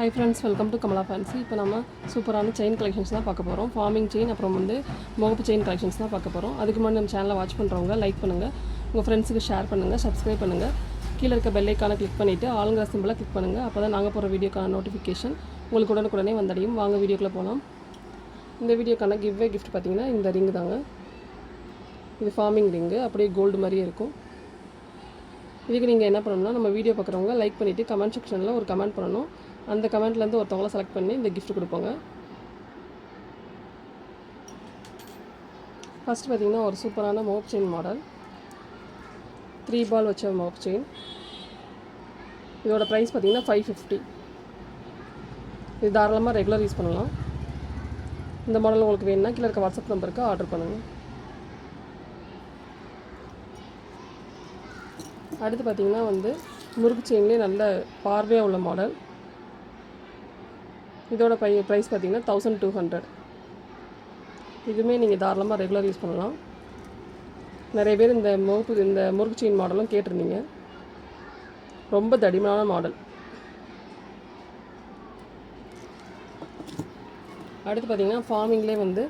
Hi friends welcome to Kamala fancy இப்போ நம்ம சூப்பரான செயின் கலெக்ஷன்ஸ் தான் பார்க்க போகிறோம் ஃபார்மிங் செயின் அப்புறம் வந்து முகப்பு செயின் கலெக்ஷன்ஸ் தான் பார்க்க போகிறோம் அதுக்கு முன்னாடி நம்ம சேனலை வாட்ச் பண்ணுறவங்க லைக் பண்ணுங்கள் உங்கள் ஃப்ரெண்ட்ஸுக்கு ஷேர் பண்ணுங்கள் சப்ஸ்கிரைப் பண்ணுங்கள் கீழே இருக்க பெல்லைக்கான கிளிக் பண்ணிவிட்டு ஆளுங்கிற சிம்பிளாக கிளிக் பண்ணுங்கள் அப்போ தான் நாங்கள் போகிற வீடியோக்கான நோட்டிஃபிகேஷன் உங்களுக்கு உடனுக்குடனே வந்தடையும். வாங்க வீடியோக்குள்ளே போகலாம் இந்த வீடியோக்கான கிவ்வே கிஃப்ட் பார்த்தீங்கன்னா இந்த ரிங்கு தாங்க. இது ஃபார்மிங் ரிங்கு அப்படியே கோல்டு மாதிரியே இருக்கும். இதுக்கு நீங்கள் என்ன பண்ணணும்னா நம்ம வீடியோ பார்க்குறவங்க லைக் பண்ணிவிட்டு கமெண்ட் செக்ஷனில் ஒரு கமெண்ட் பண்ணணும். அந்த கமெண்ட்லேருந்து ஒருத்தவங்கள செலக்ட் பண்ணி இந்த கிஃப்ட் கொடுப்போங்க. ஃபஸ்ட் பார்த்தீங்கன்னா ஒரு சூப்பரான mop chain model three ball வச்ச மோப் செயின் இதோட ப்ரைஸ் பார்த்தீங்கன்னா ஃபைவ் ஃபிஃப்டி இது தாராளமாக ரெகுலர் யூஸ் பண்ணலாம். இந்த மாடல் உங்களுக்கு வேணும்னா கீழே இருக்க வாட்ஸ்அப் நம்பருக்கு ஆர்டர் பண்ணுங்கள் அடுத்து பார்த்தீங்கன்னா வந்து முறுக்கு செயின்லேயே நல்ல பார்வையாக உள்ள மாடல் இதோட பை ப்ரைஸ் பார்த்தீங்கன்னா தௌசண்ட் டூ ஹண்ட்ரட் இதுவுமே நீங்கள் தாராளமாக ரெகுலர் யூஸ் பண்ணலாம். நிறைய பேர் இந்த முறுக்கு இந்த முறுக்கு செயின் மாடலும் கேட்டிருந்தீங்க. ரொம்ப தடிமனான மாடல் அடுத்து பார்த்தீங்கன்னா ஃபார்மிங்லேயே வந்து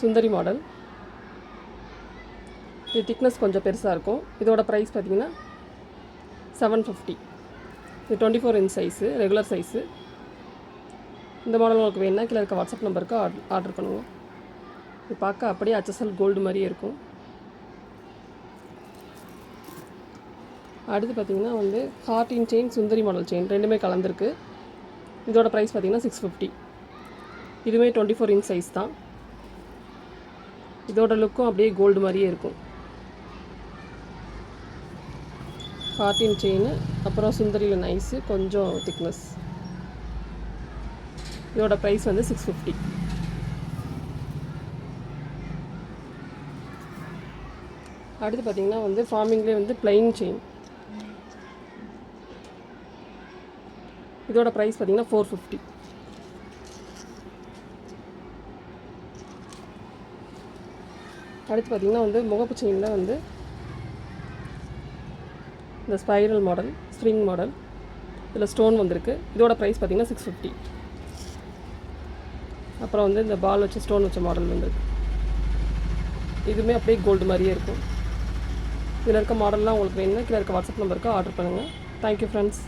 சுந்தரி மாடல் இது திக்னஸ் கொஞ்சம் பெருசாக இருக்கும். இதோட ப்ரைஸ் பார்த்தீங்கன்னா செவன் ஃபிஃப்டி இது twenty four inch size regular size இந்த மாடல் உங்களுக்கு வேணுன்னா கீழே இருக்க வாட்ஸ்அப் நம்பருக்கு ஆர்டர் பண்ணுவோம் இது பார்க்க அப்படியே அச்சசல் கோல்டு மாதிரியே இருக்கும். அடுத்து பார்த்தீங்கன்னா வந்து ஹார்டின் செயின் சுந்தரி மாடல் செயின் ரெண்டுமே கலந்துருக்கு. இதோட ப்ரைஸ் பார்த்தீங்கன்னா சிக்ஸ் ஃபிஃப்டி இதுவுமே டுவெண்ட்டி ஃபோர் இன்ச் சைஸ் தான். இதோட லுக்கும் அப்படியே கோல்டு மாதிரியே இருக்கும். ஹார்டின் செயின் அப்புறம் சுந்தரியில் நைஸு கொஞ்சம் திக்னஸ் இதோட ப்ரைஸ் வந்து சிக்ஸ் ஃபிஃப்டி அடுத்து பார்த்தீங்கன்னா வந்து ஃபார்மிங்லேயே வந்து பிளைன் செயின் இதோட ப்ரைஸ் பார்த்தீங்கன்னா ஃபோர் ஃபிஃப்டி அடுத்து பார்த்தீங்கன்னா வந்து முகப்பு செயினில் வந்து இந்த ஸ்பைரல் மாடல் ஸ்ப்ரிங் மாடல் இதில் ஸ்டோன் வந்திருக்கு. இதோட ப்ரைஸ் பார்த்தீங்கன்னா சிக்ஸ் ஃபிஃப்டி அப்புறம் வந்து இந்த பால் வச்சு ஸ்டோன் வச்ச மாடல் வந்திருக்கு. இதுவுமே அப்படியே கோல்டு மாதிரியே இருக்கும். இதில் இருக்க மாடல்லாம் உங்களுக்கு வேணும்னா கீழே இருக்க வாட்ஸ்அப் நம்பருக்கு ஆர்டர் பண்ணுங்கள் தேங்க்யூ ஃப்ரெண்ட்ஸ்